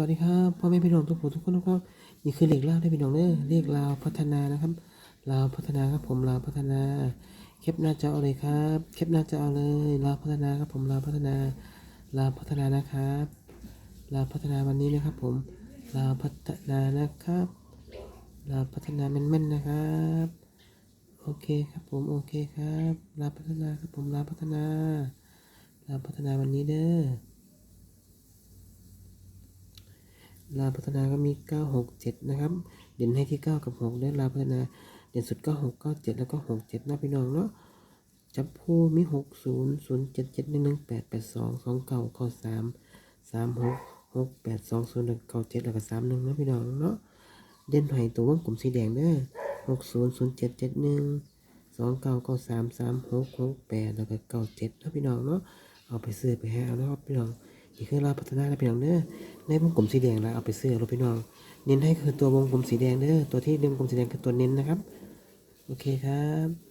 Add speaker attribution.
Speaker 1: วัสดีครับพ่อแม่พี่น้องทุกผู้ทุกคนนะครับนี่คือเลขลาวได้พี่น้องเด้อเลขลาวพัฒนานะครับลาวพัฒนาครับผมลาวพัฒนาแคปหน้าจอเอาเลยครับแคปหน้าจอเอาเลยลาวพัฒนาครับผมลาวพัฒนาลาวพัฒนานะครับลาวพัฒนาวันนี้นะครับ ผมลาวพัฒนานะครับลาวพัฒนาแม่นๆนะครับโอเคครับผมโอเคครับลาวพัฒนาครับผมลาวพัฒนาลาวพัฒนาวันนี้เด้อ ลาพัฒนาก็มี 9 6 7 นะครับ เด่นให้ที่ 9 กับ 6 ได้ลาพัฒนา เด่นสุดก็6 9 7 แล้วก็ 6 7นะพี่น้องเนาะ จับคู่มี 6 0 0 7 7 1 1 8 8 2 2 9 9 3 3 6 6 8 2 0 1 9 7 แล้วก็ 3 1นะพี่น้องเนาะ เด่นให้ตัววงกลุ่มสีแดงเด้อ6 0 0 7 7 1 2 9 9 3 3 6 6 8 แล้วก็ 9 7นะพี่น้องเนาะ เอาไปซื้อไปให้เอาเนาะพี่น้อง อีกคือเราพัฒนาแล้วพี่น้องเด้อในวงกลมสีแดงแล้วเอาไปเสื้อเราพี่น้อง เน้นให้คือตัววงกลมสีแดงเด้อตัวที่วงกลมสีแดงคือตัวเน้นนะครับ โอเคครับ